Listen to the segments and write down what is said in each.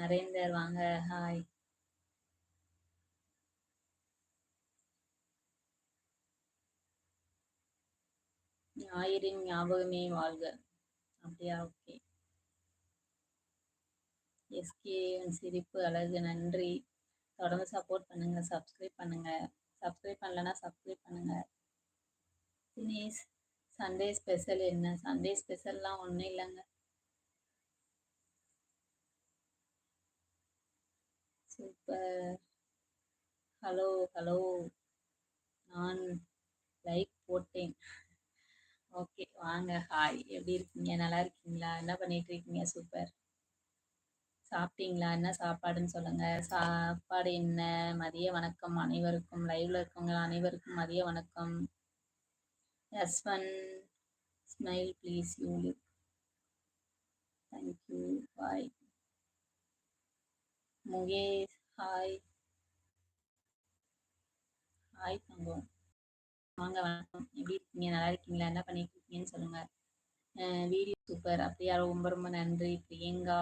நரேந்தர் வாங்க ஹாய் ஞாயிறின் ஞாபகமே வாழ்க. அப்படியா? ஓகே எஸ்கே சிரிப்பு அழகு நன்றி. தொடர்ந்து சப்போர்ட் பண்ணுங்க சப்ஸ்கிரைப் பண்ணுங்க. சப்ஸ்கிரைப் பண்ணலன்னா சப்ஸ்கிரைப் பண்ணுங்க. தினேஷ் சண்டே ஸ்பெஷல் என்ன? சண்டே ஸ்பெஷல்லாம் ஒன்றும் இல்லைங்க. சூப்பர் ஹலோ ஹலோ நான் லைக் போட்டேன். ஓகே வாங்க ஹாய் எப்படி இருக்கீங்க? நல்லா இருக்கீங்களா? என்ன பண்ணிட்டு இருக்கீங்க? சூப்பர் சாப்பிட்டீங்களா? என்ன சாப்பாடுன்னு சொல்லுங்க. சாப்பாடு என்ன? மதிய வணக்கம் அனைவருக்கும். லைவ்ல இருக்கவங்க அனைவருக்கும் மதிய வணக்கம். Yes one smile please you look thank you bye Mukesh hi hi தங்கம். வாங்க வணக்கம். எப்படி இருக்கீங்க? நல்லா இருக்கீங்களா? என்ன பண்ணிட்டு இருக்கீங்கன்னு சொல்லுங்க வீடியோ சூப்பர் அப்படியா ரொம்ப ரொம்ப நன்றி. பிரியங்கா.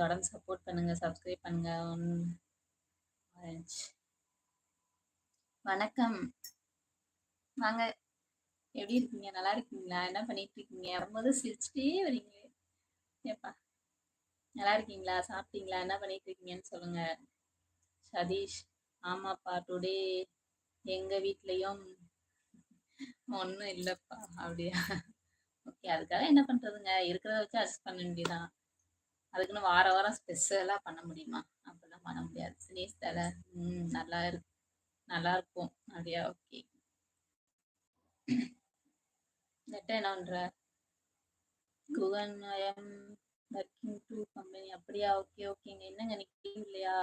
தொடர்ந்து சப்போர்ட் பண்ணுங்க. சப்ஸ்கிரைப் பண்ணுங்க. வணக்கம். வாங்க. எப்படி இருக்கீங்க? நல்லா இருக்கீங்களா? என்ன பண்ணிட்டு இருக்கீங்க வரும்போது சிரிச்சுட்டே வரீங்களே. ஏப்பா. நல்லா இருக்கீங்களா? சாப்பிட்டீங்களா? என்ன பண்ணிட்டு இருக்கீங்கன்னு சொல்லுங்க. சதீஷ் ஆமாப்பா டுடே எங்க வீட்லயும் ஒன்றும் இல்லைப்பா அப்படியா? ஓகே அதுக்காக என்ன பண்றதுங்க? இருக்கிறத வச்சு அட்ஜஸ்ட் பண்ண வேண்டியதான் அதுக்குன்னு வார வாரம் ஸ்பெஷலாக பண்ண முடியுமா? அப்படிலாம் பண்ண முடியாது. தினேஷ் தலை ம் நல்லா இருக்கு நல்லா இருக்கும். அப்படியா? ஓகே நெட்டை என்ன பண்ற? குகன் ஒர்க்கிங் டூ கம்பெனி அப்படியா? ஓகே ஓகேங்க என்னங்க இன்னைக்கு இல்லையா?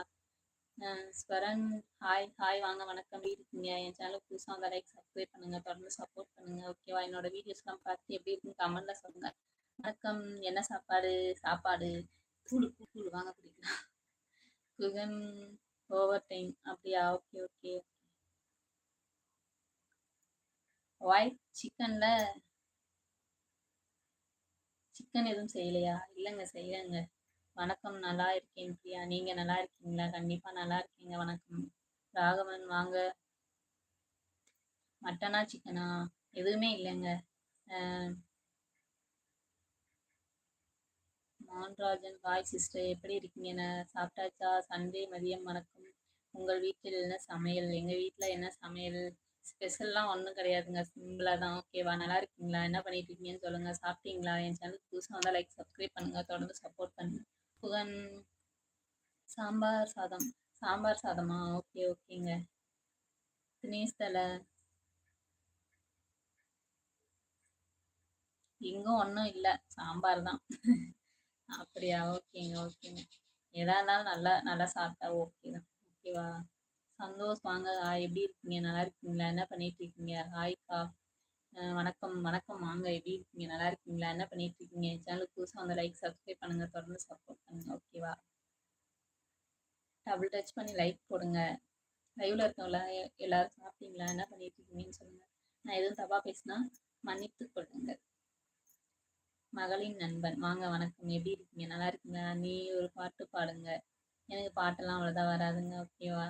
ஸ்வரன் ஹாய் ஹாய் வாங்க வணக்கம். இருக்கீங்க? என் சேனலுக்கு புதுசாக வந்தால் லைக் சப்ஸ்கிரைப் பண்ணுங்க. தொடர்ந்து சப்போர்ட் பண்ணுங்க. ஓகேவா என்னோட வீடியோஸ்லாம் பார்த்து எப்படி இருக்குன்னு கமெண்ட்ல சொல்லுங்க. வணக்கம். என்ன சாப்பாடு? சாப்பாடு. கூழு கூழு வாங்க குடிக்கலாம். குகன் ஓவர் டைம் அப்படியா? ஓகே ஓகே ஒயிட் சிக்கன்ல சிக்கன் எதுவும் செய்யலையா? இல்லைங்க செய்யலைங்க. வணக்கம் நல்லா இருக்கேன் பிரியா. நீங்க நல்லா இருக்கீங்களா? கண்டிப்பா நல்லா இருக்கீங்க. வணக்கம். ராகவன் வாங்க. மட்டனா சிக்கனா எதுவுமே இல்லைங்க. மான்ராஜன் பாய் சிஸ்டர் எப்படி இருக்கீங்க? சாப்பிட்டாச்சா? சண்டே மதியம் வணக்கம். உங்கள் வீட்டில் என்ன சமையல்? எங்க வீட்டில் என்ன சமையல்? ஸ்பெஷல்லாம் ஒன்றும் கிடையாதுங்க. சிம்பிளாக தான். ஓகேவா நல்லா இருக்கீங்களா? என்ன பண்ணிட்டு இருக்கீங்கன்னு சொல்லுங்கள் சாப்பிட்டீங்களா? என் சேனலுக்கு புதுசாக வந்தால் லைக் சப்ஸ்கிரைப் பண்ணுங்கள் தொடர்ந்து சப்போர்ட் பண்ணுங்கள் புகன் சாம்பார் சாதம். சாம்பார் சாதமா? ஓகே ஓகேங்க தினேஷ் தலை. இங்கும் ஒன்றும் இல்லை. சாம்பார் தான். அப்படியா? ஓகேங்க ஓகேங்க எதா இருந்தாலும் நல்லா நல்லா சாப்பிட்டா ஓகே தான். ஓகேவா சந்தோஷ் வாங்க எப்படி இருக்கீங்க? நல்லா இருக்கீங்களா? என்ன பண்ணிட்டு இருக்கீங்க ஹாய்க்கா வணக்கம். வணக்கம் வாங்க. எப்படி இருக்கீங்க? நல்லா இருக்கீங்களா? என்ன பண்ணிட்டு இருக்கீங்க சேனலுக்கு புதுசாக வந்து லைக் சப்ஸ்கிரைப் பண்ணுங்க. தொடர்ந்து சப்போர்ட் பண்ணுங்க. ஓகேவா டபுள் டச் பண்ணி லைக் போடுங்க. லைவ்ல இருக்கவங்கள எல்லாரும் சாப்பிட்டீங்களா? என்ன பண்ணிட்டு இருக்கீங்கன்னு சொல்லுங்க. நான் எதுவும் தப்பா பேசினா மன்னித்து கொள்ளுங்க. மகளின் நண்பன். வாங்க வணக்கம். எப்படி இருக்கீங்க? நல்லா இருக்கீங்களா? நீ ஒரு பாட்டு பாடுங்க. எனக்கு பாட்டெல்லாம் அவ்வளோதான் வராதுங்க. ஓகேவா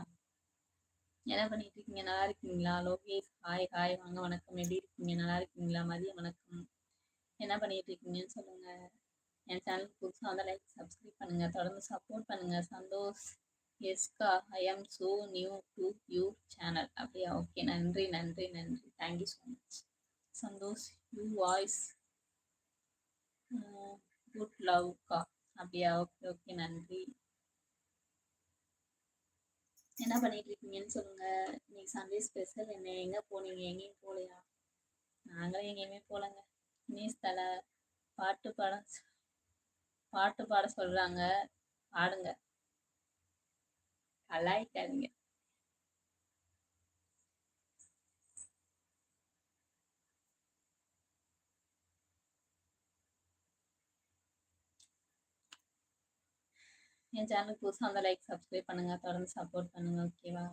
என்ன பண்ணிட்டு இருக்கீங்க நல்லா இருக்கீங்களா? லோகேஷ் ஹாய் ஹாய் வாங்க வணக்கம். எப்படி இருக்கீங்க? நல்லா இருக்கீங்களா? மதியம் வணக்கம். என்ன பண்ணிட்டு இருக்கீங்கன்னு சொல்லுங்க. என் சேனல் புதுசாக வந்து லைக் சப்ஸ்கிரைப் பண்ணுங்க. தொடர்ந்து சப்போர்ட் பண்ணுங்க. Santhosh எஸ்கா I am so new to you channel அப்படியா? ஓகே நன்றி நன்றி நன்றி. Thank you so much Santhosh you voice good லவ்க்கா அப்படியா? ஓகே ஓகே நன்றி. என்ன பண்ணிட்டு இருக்கீங்கன்னு சொல்லுங்க. இன்னைக்கு சண்டே ஸ்பெஷல் என்ன? எங்க போனீங்க? எங்கேயும் போகலையா? நாங்களும் எங்கேயுமே போலங்க நியூஸ் தலை பாட்டு பாட பாட்டு பாட சொல்றாங்க. பாடுங்க. கலாய்க்காதீங்க. என் சேனலுக்கு புதுசாக அந்த லைக் சப்ஸ்கிரைப் பண்ணுங்கள் தொடர்ந்து சப்போர்ட் பண்ணுங்கள் ஓகேவா